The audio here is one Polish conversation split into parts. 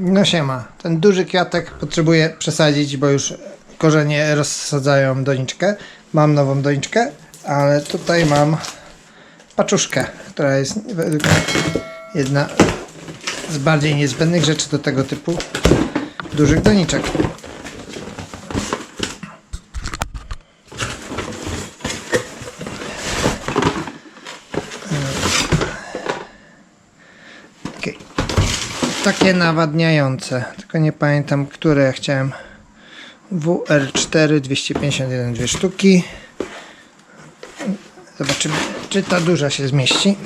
No siema. Ten duży kwiatek potrzebuję przesadzić, bo już korzenie rozsadzają doniczkę. Mam nową doniczkę, ale tutaj mam paczuszkę, która jest według mnie jedna z bardziej niezbędnych rzeczy do tego typu dużych doniczek. Takie nawadniające, tylko nie pamiętam, które ja chciałem. WR4 251 dwie sztuki. Zobaczymy, czy ta duża się zmieści.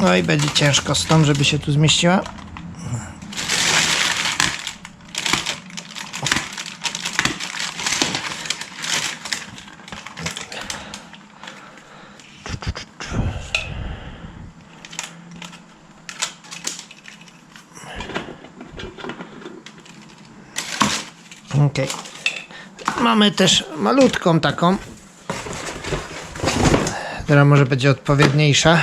No i będzie ciężko z tą, żeby się tu zmieściła. Mamy też malutką taką, która może będzie odpowiedniejsza.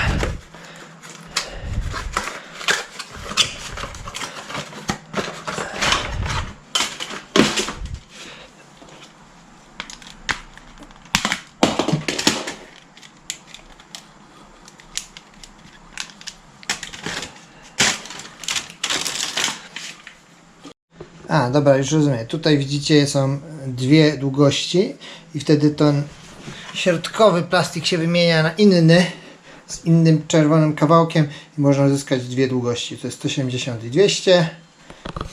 A, dobra, już rozumiem. Tutaj widzicie są dwie długości i wtedy ten środkowy plastik się wymienia na inny z innym czerwonym kawałkiem i można uzyskać dwie długości. To jest 180 i 200.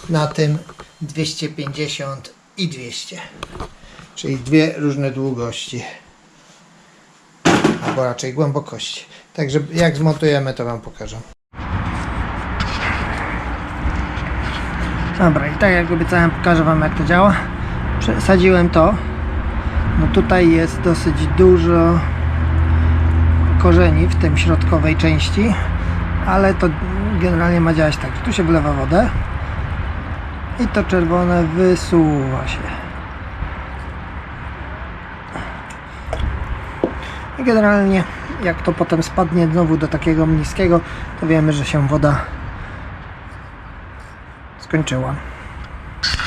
Na tym 250 i 200. Czyli dwie różne długości. Albo raczej głębokości. Także jak zmontujemy to Wam pokażę. Dobra, i tak jak obiecałem, pokażę Wam jak to działa. Przesadziłem to. No tutaj jest dosyć dużo korzeni w tym środkowej części, ale to generalnie ma działać tak, że tu się wlewa wodę i to czerwone wysuwa się. I generalnie jak to potem spadnie znowu do takiego niskiego, to wiemy, że się woda Let's go one.